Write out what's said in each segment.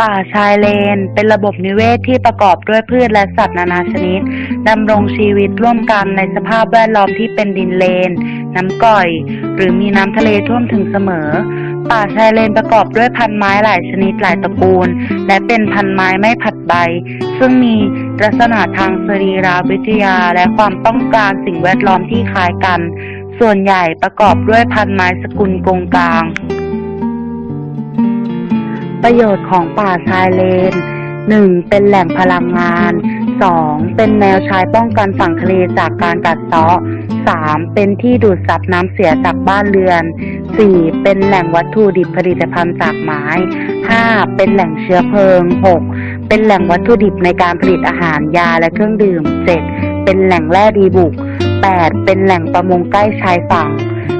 ป่าชายเลน เป็นระบบนิเวศที่ประกอบด้วยพืชและสัตว์นานาชนิดดำรงชีวิตร่วมกันในสภาพแวดล้อมที่เป็นดินเลน น้ำก่อย หรือมีน้ำทะเลท่วมถึงเสมอ ป่าชายเลนประกอบด้วยพันไม้หลายชนิดหลายตระกูล และเป็นพันไม้ไม่ผัดใบ ซึ่งมีลักษณะทางสรีรวิทยาและความต้องการสิ่งแวดล้อมที่คล้ายกัน ส่วนใหญ่ประกอบด้วยพันไม้สกุลกงกลาง ประโยชน์ของป่าชายเลน 1. เป็นแหล่งพลังงาน 2. เป็นแนวชายป้องกันฝั่งทะเลจากการกัดเซาะ 3. เป็นที่ดูดซับน้ำเสียจากบ้านเรือน 4. เป็นแหล่งวัตถุดิบผลิตภัณฑ์จากไม้ 5. เป็นแหล่งเชื้อเพลิง 6. เป็นแหล่งวัตถุดิบในการผลิตอาหารยาและเครื่องดื่ม 7. เป็นแหล่งแร่ดีบุก 8. เป็นแหล่งประมงใกล้ชายฝั่ง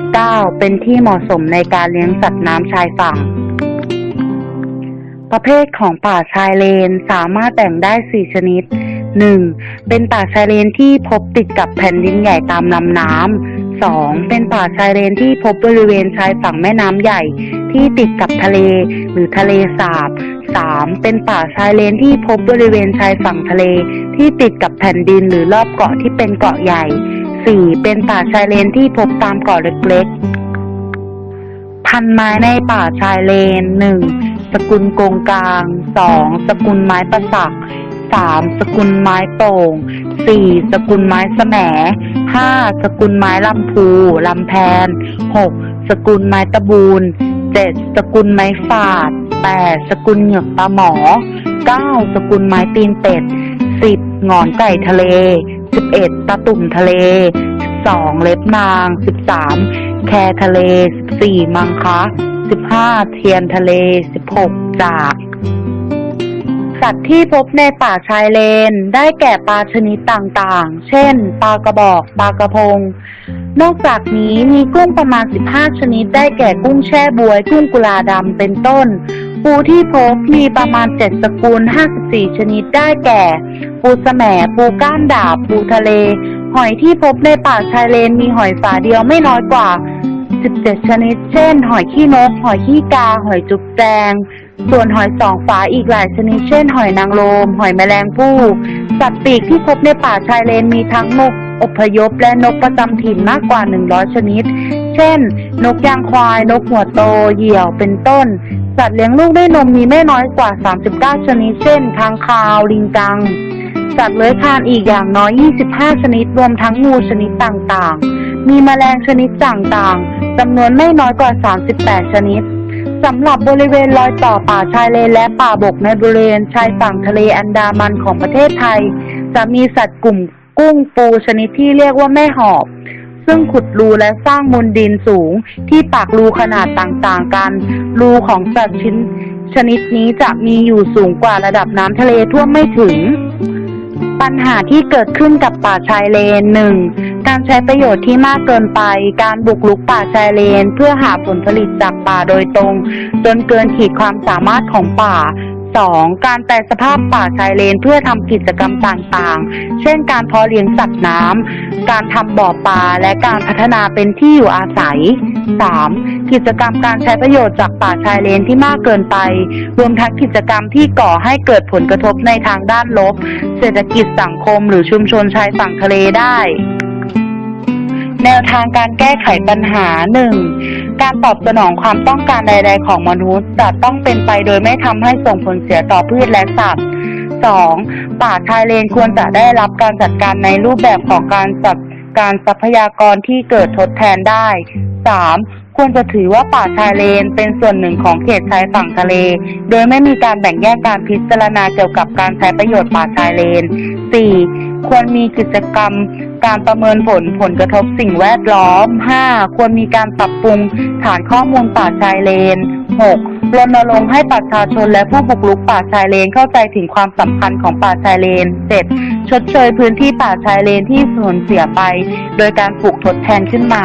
9. เป็นที่เหมาะสมในการเลี้ยงสัตว์น้ำชายฝั่ง ประเภทของป่าชายเลนสามารถแบ่งได้ 4 ชนิด 1. เป็นป่าชายเลนที่พบติดกับแผ่นดินใหญ่ตามลำน้ำ 2. เป็นป่าชายเลนที่พบบริเวณชายฝั่งแม่น้ำใหญ่ที่ติดกับทะเลหรือทะเลสาบ 3. เป็นป่าชายเลนที่พบบริเวณชายฝั่งทะเลที่ติดกับแผ่นดินหรือรอบเกาะที่เป็นเกาะใหญ่ 4. เป็นป่าชายเลนที่พบตามเกาะเล็กๆ พันไม้ในป่าชายเลน 1. สกุลโกงกลาง 2. สกุลไม้ประสัก 3. สกุลไม้โป่ง 4. สกุลไม้แสม 5. สกุลไม้ลำพูลำแพน 6. สกุลไม้ตะบูน 7. สกุลไม้ฝาด 8. สกุลเหงือกปลาหมอ 9. สกุลไม้ตีนเป็ด 10. หงอนไก่ทะเล 11. ตะตุ่มทะเล 12. เล็บนาง 13. แคทะเล 14. มังคะ 15. เทียนทะเล 16. จาก สัตว์ที่พบในป่าชายเลนได้แก่ปลาชนิดต่างๆ เช่น ปลากระบอก ปลากระพง นอกจากนี้มีกุ้งประมาณ 15 ชนิด ได้แก่กุ้งแช่บวย กุ้งกุลาดำ เป็นต้น ปูที่พบมีประมาณ 7 สกุล 54 ชนิด ได้แก่ ปูแสมปูก้านดาบ ปูทะเล หอยที่พบในป่าชายเลนมีหอยฝาเดียวไม่น้อยกว่า 17 ชนิด เช่น หอยขี้นก หอยขี้กา หอยจุกแจง ส่วนหอยสองฝาอีกหลายชนิด เช่น หอยนางรม หอยแมลงภู่ สัตว์ปีกที่พบในป่าชายเลนมีทั้งนกอพยพและนกประจำถิ่นมากกว่า 100 ชนิด เช่น นกยางควาย นกหัวโต เหยี่ยว เป็นต้น สัตว์เลี้ยงลูกด้วยนมมีไม่น้อยกว่า 39 ชนิด เช่นค้างคาว ลิงกัง สัตว์เลื้อยคลานอีกอย่างน้อย 25 ชนิด รวมทั้งงูชนิดต่างๆ มีแมลงชนิดต่างๆ จำนวนไม่น้อยกว่า 38 ชนิดสำหรับบริเวณรอยต่อป่าชายเลนและป่าบกในบริเวณชายฝั่งทะเลอันดามันของประเทศไทย จะมีสัตว์กลุ่มกุ้งปูชนิดที่เรียกว่าแม่หอบ ซึ่งขุดรูและสร้างมูลดินสูงที่ปากรูขนาดต่างๆกัน รูของสัตว์ชิ้นชนิดนี้จะมีอยู่สูงกว่าระดับน้ำทะเลท่วมไม่ถึง ปัญหาที่เกิดขึ้นกับป่าชายเลนหนึ่งการใช้ประโยชน์ที่มากเกินไป การบุกรุกป่าชายเลน เพื่อหาผลผลิตจากป่าโดยตรง จนเกินขีดความสามารถของป่า 2. การแปลสภาพป่าชายเลนเพื่อทำกิจกรรมต่างๆ เช่นการเพาะเลี้ยงสัตว์น้ำ การทำบ่อปลาและการพัฒนาเป็นที่อยู่อาศัย 3. กิจกรรมการใช้ประโยชน์จากป่าชายเลนที่มากเกินไป รวมทั้งกิจกรรมที่ก่อให้เกิดผลกระทบในทางด้านลบ เศรษฐกิจสังคมหรือชุมชนชายฝั่งทะเลได้ แนวทางการแก้ไขปัญหา 1. การตอบสนองความต้องการใด ๆ ของมนุษย์จะต้องเป็นไปโดยไม่ทำให้ส่งผลเสียต่อพืชและสัตว์ 2. ป่าชายเลนควรจะได้รับการจัดการในรูปแบบของการจัดการทรัพยากรที่เกิดทดแทนได้ 3. ควรจะถือว่าป่าชายเลนเป็นส่วนหนึ่งของเขตชายฝั่งทะเล โดยไม่มีการแบ่งแยกการพิจารณาเกี่ยวกับการใช้ประโยชน์ป่าชายเลน 4. ควรมีกิจกรรม การประเมินผลผลกระทบสิ่งแวดล้อม 5. ควรมีการปรับปรุงฐานข้อมูลป่าชายเลน 6. รณรงค์ให้ประชาชนและผู้บุกรุกป่าชายเลนเข้าใจถึงความสำคัญของป่าชายเลน 7. ชดเชยพื้นที่ป่าชายเลนที่สูญเสียไป โดยการปลูกทดแทนขึ้นมา